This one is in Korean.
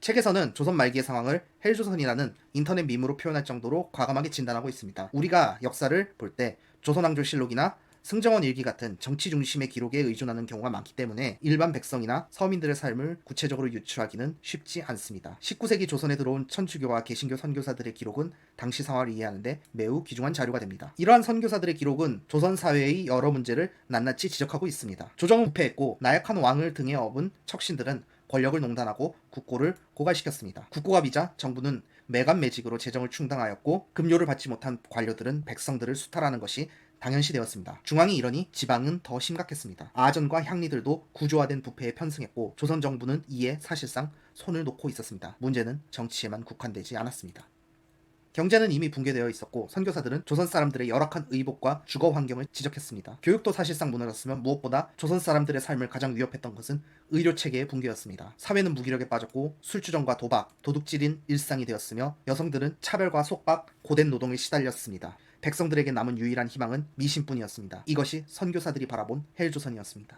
책에서는 조선 말기의 상황을 헬조선이라는 인터넷 밈으로 표현할 정도로 과감하게 진단하고 있습니다. 우리가 역사를 볼 때 조선왕조실록이나 승정원 일기 같은 정치 중심의 기록에 의존하는 경우가 많기 때문에 일반 백성이나 서민들의 삶을 구체적으로 유추하기는 쉽지 않습니다. 19세기 조선에 들어온 천주교와 개신교 선교사들의 기록은 당시 상황을 이해하는데 매우 귀중한 자료가 됩니다. 이러한 선교사들의 기록은 조선 사회의 여러 문제를 낱낱이 지적하고 있습니다. 조정은 부패했고 나약한 왕을 등에 업은 척신들은 권력을 농단하고 국고를 고갈시켰습니다. 국고가 비자 정부는 매간매직으로 재정을 충당하였고 급료를 받지 못한 관료들은 백성들을 수탈하는 것이 당연시 되었습니다. 중앙이 이러니 지방은 더 심각했습니다. 아전과 향리들도 구조화된 부패에 편승했고 조선 정부는 이에 사실상 손을 놓고 있었습니다. 문제는 정치에만 국한되지 않았습니다. 경제는 이미 붕괴되어 있었고 선교사들은 조선 사람들의 열악한 의복과 주거 환경을 지적했습니다. 교육도 사실상 무너졌으면 무엇보다 조선 사람들의 삶을 가장 위협했던 것은 의료 체계의 붕괴였습니다. 사회는 무기력에 빠졌고 술주정과 도박, 도둑질인 일상이 되었으며 여성들은 차별과 속박, 고된 노동에 시달렸습니다. 백성들에게 남은 유일한 희망은 미신뿐이었습니다. 이것이 선교사들이 바라본 헬조선이었습니다.